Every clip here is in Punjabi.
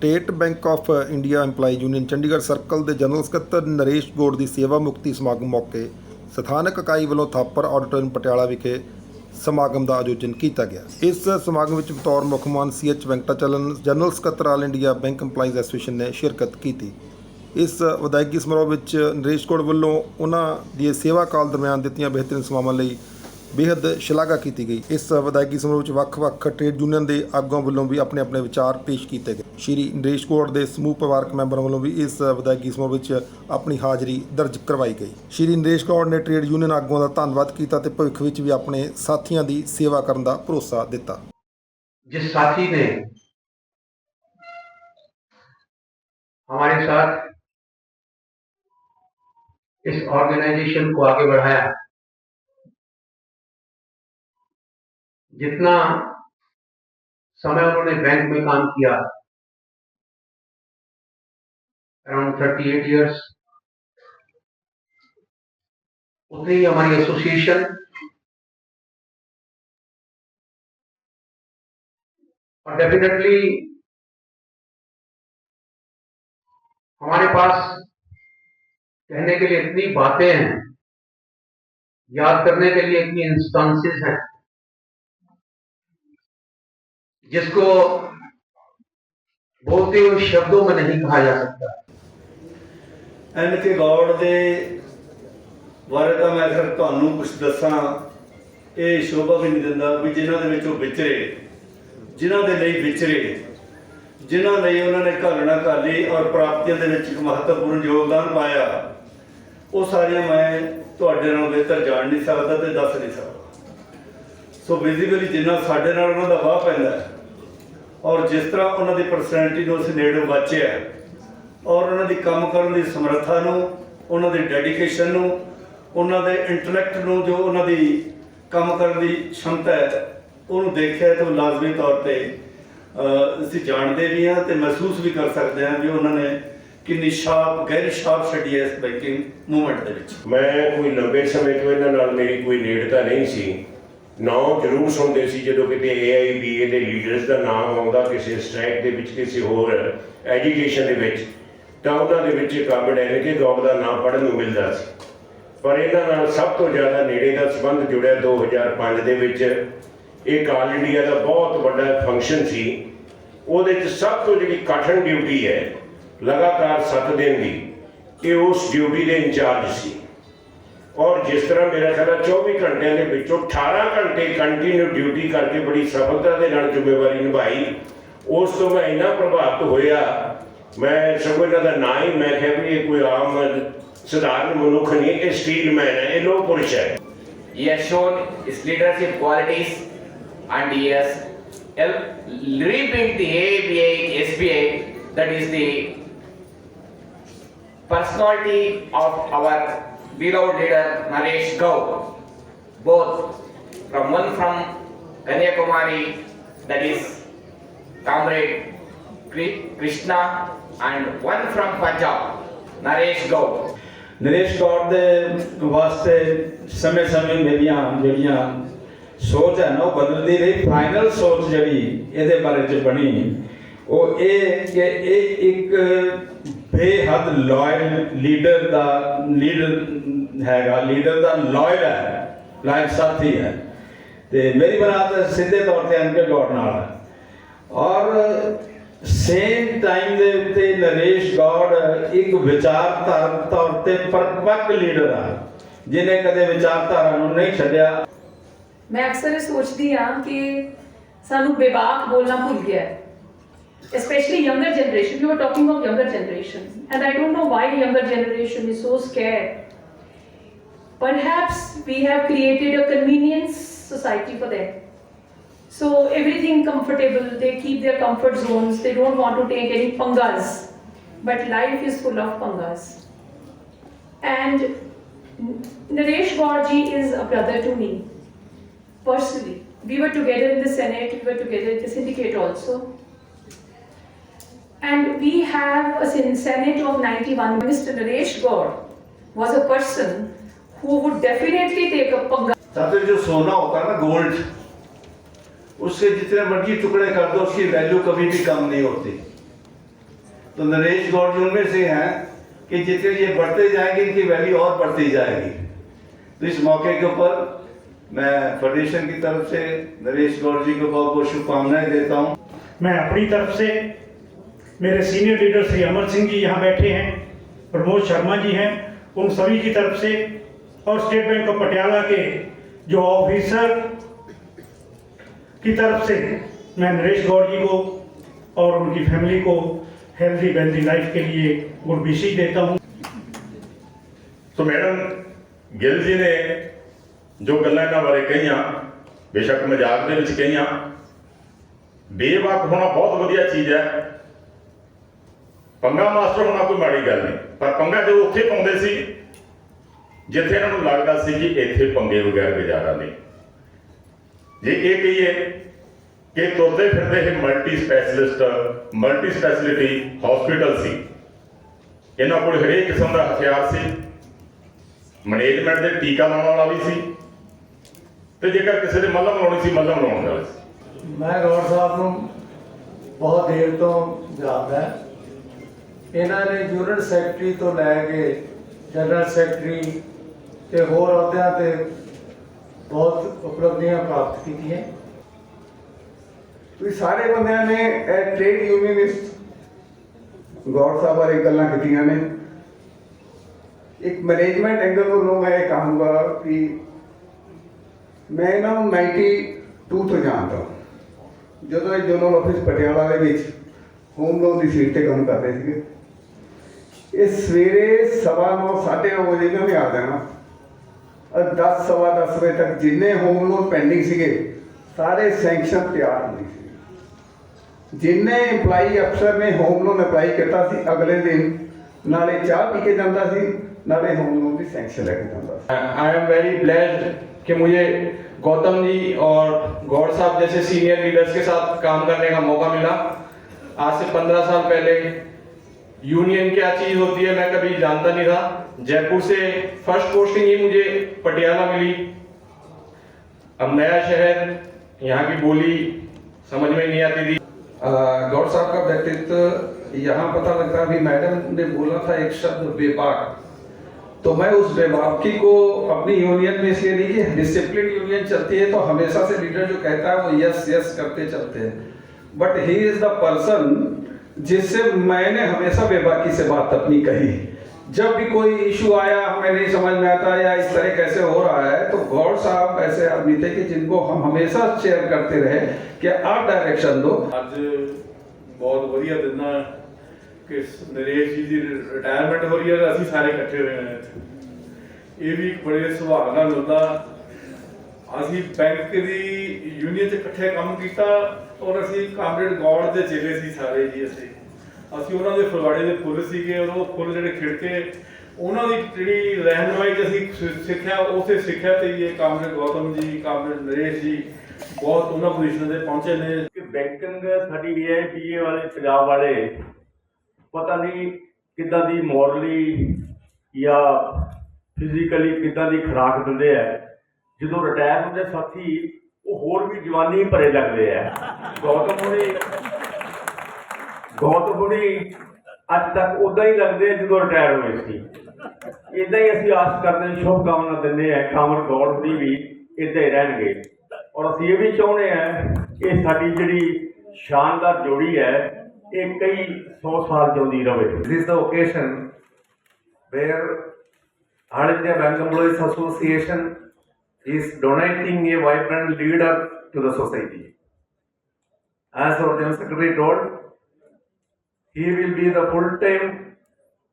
State Bank of India EMPLOYE union Chandigarh circle ਦੇ ਜਨਰਲ ਸਕੱਤਰ ਨਰੇਸ਼ ਗੋੜ ਦੀ ਸੇਵਾ ਮੁਕਤੀ ਸਮਾਗਮ ਮੌਕੇ ਸਥਾਨਕ ਇਕਾਈ ਵੱਲੋਂ ਥਾਪਰ ਆਡੀਟੋਰੀਅਮ ਪਟਿਆਲਾ ਵਿਖੇ ਸਮਾਗਮ ਦਾ ਆਯੋਜਨ ਕੀਤਾ ਗਿਆ। ਇਸ ਸਮਾਗਮ ਵਿੱਚ ਬਤੌਰ ਮੁੱਖ ਮਹਿਮਾਨ ਸੀਐਚ ਵੈਂਕਟਾਚਲਨ, ਜਨਰਲ ਸਕੱਤਰ all India bank EMPLOYEES association ਨੇ ਸ਼ਿਰਕਤ ਕੀਤੀ। ਇਸ ਵਿਦਾਇਗੀ ਸਮਾਰੋਹ ਵਿੱਚ ਨਰੇਸ਼ ਗੋੜ ਵੱਲੋਂ ਉਹਨਾਂ ਦੀ ਸੇਵਾ ਕਾਲ ਦਰਮਿਆਨ ਦਿੱਤੀਆਂ ਬਿਹਤਰੀਨ ਸੇਵਾਵਾਂ ਲਈ ਬੇਹੱਦ ਸ਼ਲਾਘਾ ਕੀਤੀ ਗਈ ਇਸ ਵਿਦਾਇਗੀ ਸਮਾਰੋਹ ਵਿੱਚ ਵੱਖ-ਵੱਖ ਟ੍ਰੇਡ ਯੂਨੀਅਨ ਦੇ ਆਗੂਆਂ ਵੱਲੋਂ ਵੀ ਆਪਣੇ-ਆਪਣੇ ਵਿਚਾਰ ਪੇਸ਼ ਕੀਤੇ ਗਏ ਸ਼੍ਰੀ ਨਰੇਸ਼ ਗੋੜ ਦੇ ਸਮੂਹ ਪਰਿਵਾਰਕ ਮੈਂਬਰਾਂ ਵੱਲੋਂ ਵੀ ਇਸ ਵਿਦਾਇਗੀ ਸਮਾਰੋਹ ਵਿੱਚ ਆਪਣੀ ਹਾਜ਼ਰੀ ਦਰਜ ਕਰਵਾਈ ਗਈ ਸ਼੍ਰੀ ਨਰੇਸ਼ ਗੋੜ ਨੇ ਟ੍ਰੇਡ ਯੂਨੀਅਨ ਆਗੂਆਂ ਦਾ ਧੰਨਵਾਦ ਕੀਤਾ ਤੇ ਭਵਿੱਖ ਵਿੱਚ ਵੀ ਆਪਣੇ ਸਾਥੀਆਂ ਦੀ ਸੇਵਾ ਕਰਨ ਦਾ ਭਰੋਸਾ ਦਿੱਤਾ जिस साथी ने हमारे साथ इस ऑर्गेनाइजेशन को आगे बढ़ाया जितना समय उन्होंने बैंक में काम किया अराउंड थर्टी एट ईयर्स उतनी ही हमारी एसोसिएशन और डेफिनेटली हमारे पास कहने के लिए इतनी बातें हैं, याद करने के लिए इतनी इंस्टांसेस हैं। जिसको बोलते हुए शब्दों में नहीं कहा जा सकता ਐਨ ਕੇ ਗੌਡ ਦੇ ਬਾਰੇ ਤਾਂ ਮੈਂ ਫਿਰ ਤੁਹਾਨੂੰ ਕੁਝ ਦੱਸਾਂ ਇਹ ਸ਼ੋਭਾ ਵੀ ਨਹੀਂ ਦਿੰਦਾ ਵੀ ਜਿਨ੍ਹਾਂ ਦੇ ਵਿੱਚ ਉਹ ਵਿਚਰੇ ਜਿਨ੍ਹਾਂ ਦੇ ਲਈ ਵਿਚਰੇ ਜਿਨ੍ਹਾਂ ਲਈ ਉਹਨਾਂ ਨੇ ਘਾਲਣਾ ਘਾਲੀ ਔਰ ਪ੍ਰਾਪਤੀਆਂ ਦੇ ਵਿੱਚ ਇੱਕ ਮਹੱਤਵਪੂਰਨ ਯੋਗਦਾਨ ਪਾਇਆ ਉਹ ਸਾਰੀਆਂ ਮੈਂ ਤੁਹਾਡੇ ਨਾਲ ਬਿਹਤਰ ਜਾਣ ਨਹੀਂ ਸਕਦਾ ਤੇ ਦੱਸ ਨਹੀਂ ਸਕਦਾ ਸੋ ਬੇਸਿਕਲੀ ਜਿੰਨਾ ਸਾਡੇ ਨਾਲ ਉਹਨਾਂ ਦਾ ਵਾਹ ਪੈਂਦਾ ਹੈ, ਔਰ ਜਿਸ ਤਰ੍ਹਾਂ ਉਹਨਾਂ ਦੀ ਪਰਸਨੈਲਿਟੀ ਨੂੰ ਅਸੀਂ ਨੇੜੋਂ ਵਾਚਿਆ ਔਰ ਉਹਨਾਂ ਦੀ ਕੰਮ ਕਰਨ ਦੀ ਸਮਰੱਥਾ ਨੂੰ, ਉਹਨਾਂ ਦੀ ਡੈਡੀਕੇਸ਼ਨ ਨੂੰ, ਉਹਨਾਂ ਦੇ ਇੰਟੈਲੈਕਟ ਨੂੰ ਜੋ ਉਹਨਾਂ ਦੀ ਕੰਮ ਕਰਨ ਦੀ ਛਮਤਾ ਹੈ, ਉਹਨੂੰ ਦੇਖਿਆ ਤਾਂ ਲਾਜ਼ਮੀ ਤੌਰ ਤੇ ਅਸੀਂ ਜਾਣਦੇ ਵੀ ਹਾਂ ਤੇ ਮਹਿਸੂਸ ਵੀ ਕਰ ਸਕਦੇ ਹਾਂ ਵੀ ਉਹਨਾਂ ਨੇ ਕਿੰਨੀ ਸ਼ਾਰਪ ਗਹਿਰੀ ਸ਼ਾਰਪ ਛੱਡੀ ਹੈ ਇਸ ਬੈਂਕਿੰਗ ਮੂਵਮੈਂਟ ਦੇ ਵਿੱਚ। ਮੈਂ ਕੋਈ ਲੰਬੇ ਸਮੇਂ ਤੋਂ ਇਹਨਾਂ ਨਾਲ ਮੇਰੀ ਕੋਈ ਨੇੜਤਾ ਨਹੀਂ ਸੀ। ਨਾਂ ਜ਼ਰੂਰ ਸੁਣਦੇ ਸੀ ਜਦੋਂ ਕਿਤੇ AIBA ਦੇ ਲੀਡਰਸ ਦਾ ਨਾਮ ਆਉਂਦਾ ਕਿਸੇ ਸਟ੍ਰੈਕ ਦੇ ਵਿੱਚ, ਕਿਸੇ ਹੋਰ ਐਜੂਕੇਸ਼ਨ ਦੇ ਵਿੱਚ, ਤਾਂ ਉਹਨਾਂ ਦੇ ਵਿੱਚ ਇੱਕ ਅਬਡ ਐਨ ਗੌਬ ਦਾ ਨਾਮ ਪੜ੍ਹਨ ਨੂੰ ਮਿਲਦਾ ਸੀ। ਪਰ ਇਹਨਾਂ ਨਾਲ ਸਭ ਤੋਂ ਜ਼ਿਆਦਾ ਨੇੜੇ ਦਾ ਸੰਬੰਧ ਜੁੜਿਆ 2005 ਦੇ ਵਿੱਚ। ਇਹ ਕਾਲ ਇੰਡੀਆ ਦਾ ਬਹੁਤ ਵੱਡਾ ਫੰਕਸ਼ਨ ਸੀ। ਉਹਦੇ ਵਿੱਚ ਸਭ ਤੋਂ ਜਿਹੜੀ ਕਠਿਨ ਡਿਊਟੀ ਹੈ, ਲਗਾਤਾਰ 7 ਦਿਨ ਦੀ, ਇਹ ਉਸ ਡਿਊਟੀ ਦੇ ਇੰਚਾਰਜ ਸੀ। ਔਰ ਜਿਸ ਤਰ੍ਹਾਂ ਮੇਰਾ ਖਿਆਲ ਹੈ 24 ਘੰਟਿਆਂ ਦੇ ਵਿੱਚੋਂ 18 ਘੰਟੇ ਕੰਟੀਨਿਊ ਡਿਊਟੀ ਕਰਕੇ ਬੜੀ ਸਫਲਤਾ ਦੇ ਨਾਲ ਜ਼ਿੰਮੇਵਾਰੀ ਨਿਭਾਈ। ਉਸ ਤੋਂ ਮੈਂ ਇੰਨਾ ਪ੍ਰਭਾਵਿਤ ਹੋਇਆ ਮੈਂ ਸਗੋਂ ਇਹਨਾਂ ਦਾ ਨਾਂ ਹੀ ਮੈਂ ਕਿਹਾ ਵੀ ਇਹ ਕੋਈ ਆਮ ਸਧਾਰਨ ਮਨੁੱਖ ਨਹੀਂ ਇਹ ਸਟੀਲਮੈਨ ਹੈ ਇਹ ਲੋਹ ਪੁਰਸ਼ ਹੈ। He has shown his leadership qualities and he has helped rebuild the AABA, SBA, that is the personality of our beloved leader Naresh Gau. Both from one from Kanyakumari, that is Comrade Kri- Krishna, and one from Punjab, Naresh Gau. Naresh ਗੌਡ ਦੇ ਵਾਸਤੇ ਸਮੇਂ-ਸਮੇਂ ਮੇਰੀਆਂ ਜਿਹੜੀਆਂ ਸੋਚ ਹੈ ਨਾ ਉਹ ਬਦਲਦੀ ਰਹੀ ਫਾਈਨਲ ਸੋਚ ਜਿਹੜੀ ਇਹਦੇ ਬਾਰੇ ਚ ਬਣੀ ਉਹ ਇਹ ਕਿ ਇਹ ਇੱਕ ਬੇਹੱਦ ਲਾਇਲ ਲੀਡਰ ਦਾ ਲੀਡਰ ਹੈਗਾ ਲੀਡਰ ਦਾ ਲਾਇਲ ਹੈ ਲਾਇਲ ਸਾਥੀ ਹੈ। ਤੇ ਮੇਰੀ ਬਰਾਤ ਸਿੱਧੇ ਤੌਰ ਤੇ ਅੰਕੇ ਗੌਡ ਨਾਲ ਹੈ। ਔਰ ਸੇਮ ਟਾਈਮ ਦੇ ਉੱਤੇ ਨਰੇਸ਼ ਗੌਡ ਇੱਕ ਵਿਚਾਰਧਾਰ ਤੌਰ ਤੇ ਪਰਪੱਕ ਲੀਡਰ ਆ, ਜਿਹਨੇ ਕਦੇ ਵਿਚਾਰਧਾਰਾ ਨੂੰ ਨਹੀਂ ਛੱਡਿਆ। ਮੈਂ ਅਕਸਰ ਇਹ ਸੋਚਦੀ ਹਾਂ ਕਿ ਸਾਨੂੰ ਬੇਬਾਕ ਬੋਲਣਾ ਭੁੱਲ ਗਿਆ ਹੈ। Especially younger generation, we were talking of younger generation, and i don't know why younger generation is so scared perhaps we have created a convenience society for them so everything comfortable they keep their comfort zones they don't want to take any pangas but life is full of pangas and Naresh Gaurji is a brother to me personally. We were together in the Senate, we were together in the syndicate also. And we have a sen- Senate of 91. Mr. Naresh Gaur was a person who would definitely take a panga. सबसे जो सोना होता है ना गोल्ड उसके जितने मर्ज़ी टुकड़े कर दो उसकी वैल्यू कभी भी कम नहीं होती। तो नरेश गौड़ जी उनमें से हैं कि जितने ये बढ़ते जाएँगे इनकी वैल्यू और बढ़ती जाएगी। तो इस मौके के ऊपर मैं फेडरेशन की तरफ़ से नरेश गौड़ जी को बहुत बहुत शुभकामनाएँ देता हूँ। मैं अपनी तरफ़ से मेरे सीनियर लीडर श्री अमर सिंह जी यहाँ बैठे हैं प्रमोद शर्मा जी हैं उन सभी की तरफ़ से और स्टेट बैंक ऑफ पटियाला के जो ऑफिसर की तरफ से मैं नरेश गौड़ जी को और उनकी फैमिली को हेल्दी वेल्दी लाइफ के लिए गुड विशेष देता हूँ ਸੋ ਮੈਡਮ ਗਿੱਲ ਜੀ ਨੇ ਜੋ ਗੱਲਾਂ ਇਹਨਾਂ ਬਾਰੇ ਕਹੀਆਂ ਬੇਸ਼ੱਕ ਮਜ਼ਾਕ ਦੇ ਵਿੱਚ ਕਹੀਆਂ ਬੇਵਾਕ ਹੋਣਾ ਬਹੁਤ ਵਧੀਆ ਚੀਜ਼ ਹੈ ਪੰਗਾ ਮਾਸਟਰ ਹੋਣਾ ਕੋਈ ਮਾੜੀ ਗੱਲ ਨਹੀਂ ਪਰ ਪੰਗਾ ਜੋ ਉੱਥੇ ਪਾਉਂਦੇ ਸੀ ਜਿੱਥੇ ਇਹਨਾਂ ਨੂੰ ਲੱਗਦਾ ਸੀ ਕਿ ਇੱਥੇ ਪੰਗੇ ਵਗੈਰ ਗੁਜ਼ਾਰਾ ਨਹੀਂ। ਜੇ ਇਹ ਕਹੀਏ ਕਿ ਤੁਰਦੇ ਫਿਰਦੇ ਇਹ multi specialist multi speciality hospital ਸੀ। ਇਹਨਾਂ ਕੋਲ ਹਰੇਕ ਕਿਸਮ ਦਾ ਹਥਿਆਰ ਸੀ। ਮੈਨੇਜਮੈਂਟ ਦੇ ਟੀਕਾ ਲਾਉਣ ਵਾਲਾ ਵੀ ਸੀ। ਤੇ ਜੇਕਰ ਕਿਸੇ ਦੇ ਮੱਲਮ ਲਾਉਣੀ ਸੀ, ਮੱਲਮ ਲਾਉਣ ਵਾਲਾ ਸੀ। ਮੈਂ ਗੌਰ ਸਾਹਿਬ ਨੂੰ ਬਹੁਤ ਦੇਰ ਤੋਂ ਜਾਣਦਾ ਇਹਨਾਂ ਨੇ ਯੂਨਿਟ ਸੈਕਟਰੀ ਤੋਂ ਲੈ ਕੇ ਜਨਰਲ ਸੈਕਟਰੀ ਤੇ ਹੋਰ ਅਹੁਦਿਆਂ ਤੇ ਬਹੁਤ ਉਪਲਬਧੀਆਂ ਪ੍ਰਾਪਤ ਕੀਤੀਆਂ। ਤੁਸੀਂ ਸਾਰੇ ਬੰਦਿਆਂ ਨੇ ਇਹ ਟ੍ਰੇਡ ਯੂਨੀਅਨਿਸਟ ਗੌਰ ਸਾਹਿਬ ਬਾਰੇ ਗੱਲਾਂ ਕੀਤੀਆਂ ਨੇ। ਇੱਕ ਮੈਨੇਜਮੈਂਟ ਐਂਗਲ ਵੱਲੋਂ ਮੈਂ ਇਹ ਕਹਾਂਗਾ ਕਿ ਮੈਂ ਇਹਨਾਂ ਨੂੰ 92 ਤੋਂ ਜਾਣਦਾ ਜਦੋਂ ਇਹ ਜਨਰਲ ਆਫਿਸ ਪਟਿਆਲਾ ਦੇ ਵਿੱਚ ਹੋਮ ਲੋਨ ਦੀ ਸੀਟ ਤੇ ਕੰਮ ਕਰਦੇ ਸੀਗੇ। ਇਹ ਸਵੇਰੇ ਸਵਾ ਨੌ, ਸਾਢੇ ਨੌ ਵਜੇ ਇਹਨਾਂ ਨੇ ਆ ਜਾਣਾ 10 ਸਵਾ 10 ਵਜੇ ਤੱਕ ਜਿੰਨੇ ਹੋਮ ਲੋਨ ਪੈਂਡਿੰਗ ਸੀਗੇ ਸਾਰੇ ਸੈਂਕਸ਼ਨ ਤਿਆਰ ਹੁੰਦੀ ਸੀ ਜਿੰਨੇ EMPLOYE ਅਫਸਰ ਨੇ ਹੋਮ ਲੋਨ ਅਪਲਾਈ ਕੀਤਾ ਸੀ ਅਗਲੇ ਦਿਨ ਨਾਲੇ ਚਾਹ ਪੀ ਕੇ ਜਾਂਦਾ ਸੀ ਨਾਲੇ ਹੋਮ ਲੋਨ ਦੀ ਸੈਂਕਸ਼ਨ ਲੈ ਕੇ ਜਾਂਦਾ ਸੀ आई एम वेरी ब्लेस्ड कि मुझे गौतम जी और गौड़ साहब जैसे सीनियर लीडर्स के साथ काम करने का मौका मिला आज से पंद्रह साल पहले यूनियन क्या चीज़ होती है, मैं कभी जानता नहीं था। जयपुर से फ़र्स्ट पोस्टिंग ही मुझे पटियाला मिली। अब नया शहर, यहाँ की बोली समझ में नहीं आती थी। गौर साहब का व्यक्तित्व, यहाँ पता लगता अभी मैडम ने बोला था एक शब्द, बेबाक। तो मैं उस बेबाकी को अपनी यूनियन में इसलिए नहीं कि डिसिप्लिन यूनियन चलती है तो हमेशा से लीडर जो कहता है वो यस यस करते चलते हैं। But he is the person जिससे मैंने हमेशा बेबाकी से बात अपनी कही जब भी कोई इशू आया हमें नहीं समझ में आता या इस तरह कैसे हो रहा है तो गौर साहब ऐसे आदमी थे कि जिनको हम हमेशा शेयर करते रहे कि आप डायरेक्शन दो ਅੱਜ ਬਹੁਤ ਵਧੀਆ ਦਿਨ ਆ ਕਿ ਨਰੇਸ਼ ਜੀ ਦੀ ਰਿਟਾਇਰਮੈਂਟ ਹੋ ਰਹੀ ਹੈ ਅਸੀਂ ਸਾਰੇ ਇਕੱਠੇ ਹੋਏ ਹਾਂ ਇੱਥੇ ਇਹ ਵੀ ਇੱਕ ਬੜੇ ਸੁਭਾਗ ਨਾਲ ਹੁੰਦਾ ਅਸੀਂ ਬੈਂਕ ਦੀ ਯੂਨੀਅਨ 'ਚ ਇਕੱਠੇ ਕੰਮ ਕੀਤਾ ਔਰ ਅਸੀਂ ਕਾਮਰੇਡ ਗੌਡ ਦੇ ਚੇਲੇ ਸੀ ਸਾਰੇ ਜੀ ਅਸੀਂ। ਅਸੀਂ ਉਹਨਾਂ ਦੇ ਫਲਵਾੜੇ ਦੇ ਫੁੱਲ ਸੀਗੇ ਔਰ ਉਹ ਫੁੱਲ ਜਿਹੜੇ ਖਿੜਕੇ, ਉਹਨਾਂ ਦੀ ਜਿਹੜੀ ਰਹਿਨਮਾਈ 'ਚ ਅਸੀਂ ਸਿ- ਸਿੱਖਿਆ, ਉਸੇ ਸਿੱਖਿਆ ਤੇ ਇਹ ਕਾਮਰੇਡ ਗੌਤਮ ਜੀ, ਕਾਮਰੇਡ ਨਰੇਸ਼ ਜੀ ਬਹੁਤ ਉਹਨਾਂ ਪੋਜੀਸ਼ਨ ਤੇ ਪਹੁੰਚੇ ਨੇ। ਕਿ ਬੈਂਕਿੰਗ ਸਾਡੀ ਏਆਈਪੀਏ ਵਾਲੇ ਪੰਜਾਬ ਵਾਲੇ, ਪਤਾ ਨਹੀਂ ਕਿੱਦਾਂ ਦੀ ਮੋਰਲੀ ਜਾਂ ਫਿਜ਼ੀਕਲੀ ਕਿੱਦਾਂ ਦੀ ਖੁਰਾਕ ਦਿੰਦੇ ਆ। ਜਦੋਂ ਰਿਟਾਇਰ ਹੁੰਦੇ ਸਾਥੀ ਉਹ ਹੋਰ ਵੀ ਜਵਾਨੀ ਭਰੇ ਲੱਗਦੇ ਆ। ਗੌਤਮ ਹੁਣੀ ਗੌਤਮ ਹੁਣੀ ਅੱਜ ਤੱਕ ਉਦਾਂ ਹੀ ਲੱਗਦੇ ਆ ਜਦੋਂ ਰਿਟਾਇਰ ਹੋਏ ਸੀ। ਇਦਾਂ ਹੀ ਅਸੀਂ ਆਸ ਕਰਦੇ ਹਾਂ ਸ਼ੁਭ ਕਾਮਨਾ ਦਿੰਦੇ ਆ ਕਾਮਰ ਗੌੜ ਹੁਣੀ ਵੀ ਇਦਾਂ ਹੀ ਰਹਿਣਗੇ। ਔਰ ਅਸੀਂ ਇਹ ਵੀ ਚਾਹੁੰਦੇ ਆ ਕਿ ਸਾਡੀ ਜਿਹੜੀ ਸ਼ਾਨਦਾਰ ਜੋੜੀ ਹੈ, ਇਹ ਕਈ 100 ਸਾਲ ਜਿਉਂਦੀ ਰਹੇ। This is the occasion where All India Bank Employees Association is donating a vibrant leader to the society. As our General Secretary told, he will be the full-time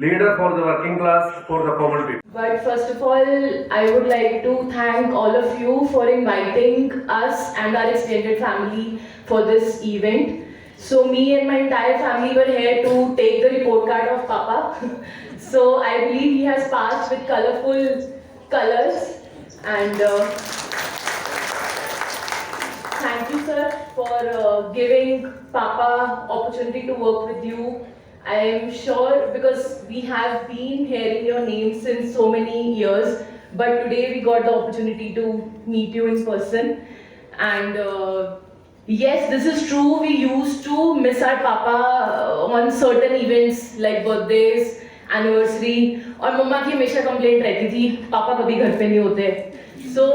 leader for the working class, for the common people. But first of all, I would like to thank all of you for inviting us and our extended family for this event. So me and my entire family were here to take the report card of Papa. so I believe he has passed with colorful colors and uh, thank you sir for uh, giving Papa opportunity to work with you. I am sure because we have been hearing your name since so many years, but today we got the opportunity to meet you in person. And uh, Yes, this is true. We used to miss our papa uh, on certain events like birthdays, anniversary. और मम्मा की हमेशा कंप्लेंट रहती थी पापा कभी घर पे नहीं होते So,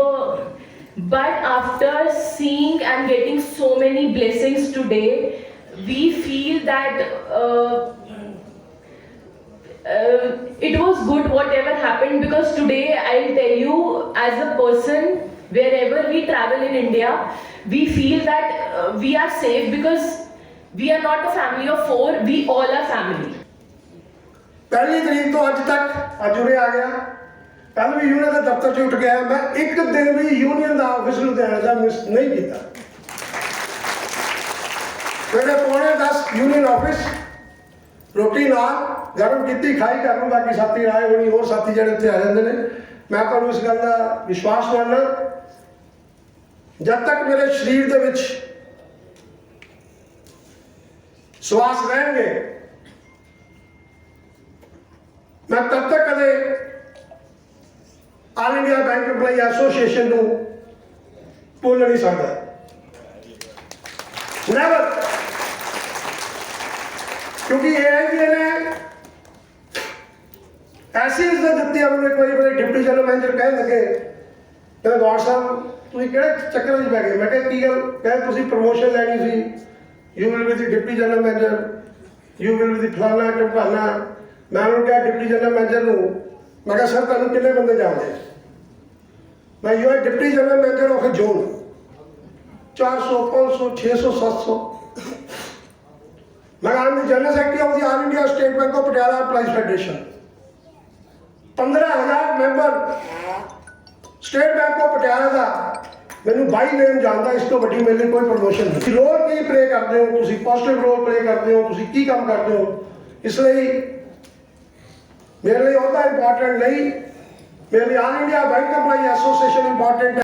but after seeing and getting so many blessings today, we feel that uh, uh, it was good whatever happened because today I'll tell you as a person wherever we travel in India we feel that uh, we are safe because we are not a family of four we all are family ਪਹਿਲੀ ਤਰੀਕ ਤੋਂ ਅੱਜ ਤੱਕ ਅੱਜ ਉਰੇ ਆ ਗਿਆ। ਕੱਲ ਵੀ ਯੂਨੀਅਨ ਦੇ ਦਫ਼ਤਰ 'ਚ ਉੱਠ ਗਿਆ। ਮੈਂ ਇੱਕ ਦਿਨ ਵੀ ਯੂਨੀਅਨ ਦਾ ਆਫਿਸ ਲੁਧਿਆਣਾ ਦਾ ਮਿਸ ਨਹੀਂ ਕੀਤਾ। ਮੇਰੇ ਪੌਣੇ 10 ਯੂਨੀਅਨ ਆਫਿਸ ਰੋਟੀ ਨਾਲ, ਗਰਮ ਕੀਤੀ, ਖਾਈ ਕਰ ਨੂੰ, ਬਾਕੀ ਸਾਥੀ ਰਾਏ ਹੋਣੀ, ਹੋਰ ਸਾਥੀ ਜਿਹੜੇ ਇੱਥੇ ਆ ਜਾਂਦੇ ਨੇ। ਮੈਂ ਤੁਹਾਨੂੰ ਇਸ ਗੱਲ ਦਾ ਵਿਸ਼ਵਾਸ ਦਿਵਾਉਣਾ ਜਦ ਤੱਕ ਮੇਰੇ ਸਰੀਰ ਦੇ ਵਿੱਚ ਸਵਾਸ ਰਹਿਣਗੇ ਮੈਂ ਤਦ ਤੱਕ ਕਦੇ all India bank EMPLOYE association ਨੂੰ ਭੁੱਲ ਨਹੀਂ ਸਕਦਾ। ਨੈਵਰ ਕਿਉਂਕਿ ਇਹ ਹੈ ਕਿ ਇਹਨੇ ਐਸੀ ਇੱਜ਼ਤ ਦਿੱਤੀ ਆ ਮੈਨੂੰ ਇੱਕ ਵਾਰੀ ਡਿਪਟੀ ਜਨਰਲ ਮੈਨੇਜਰ ਕਹਿਣ ਲੱਗੇ, ਕਹਿੰਦੇ, ਗੌਰ ਸਾਹਿਬ, ਤੁਸੀਂ ਕਿਹੜੇ ਚੱਕਰ ਵਿੱਚ ਪੈ ਗਏ? ਮੈਂ ਕਿਹਾ, ਕੀ ਗੱਲ? ਕਹਿੰਦੇ, ਤੁਸੀਂ ਪ੍ਰਮੋਸ਼ਨ ਲੈਣੀ ਸੀ। You will be the deputy general manager. You will be the ਫਲਾਣਾ ਟਮਕਾਨਾ ਮੈਂ ਉਹਨੂੰ ਕਿਹਾ, ਡਿਪਟੀ ਜਨਰਲ ਮੈਨੇਜਰ ਨੂੰ, ਮੈਂ ਕਿਹਾ, ਸਰ, ਤੁਹਾਨੂੰ ਕਿੰਨੇ ਬੰਦੇ ਜਾਣਦੇ? ਮੈਂ you are deputy general manager of a zone. 400 500 600 700 ਮੈਂ am the general secretary of the all India State Bank of Patiala employees federation 15000 member State Bank of Patiala ਦਾ ਮੈਨੂੰ ਬਾਈ ਨੇਮ ਜਾਣਦਾ, ਇਸ ਤੋਂ ਵੱਡੀ ਮੇਰੇ ਲਈ ਕੋਈ ਪ੍ਰਮੋਸ਼ਨ ਨਹੀਂ। ਤੁਸੀਂ ਰੋਲ ਕੀ ਪਲੇ ਕਰਦੇ ਹੋ? ਤੁਸੀਂ ਪੋਜ਼ਿਟਿਵ ਰੋਲ ਪਲੇ ਕਰਦੇ ਹੋ? ਤੁਸੀਂ ਕੀ ਕੰਮ ਕਰਦੇ ਹੋ? ਇਸ ਲਈ ਮੇਰੇ ਲਈ ਉਹਦਾ ਇੰਪੋਰਟੈਂਟ ਨਹੀਂ ਮੇਰੇ ਲਈ all India bank employee association important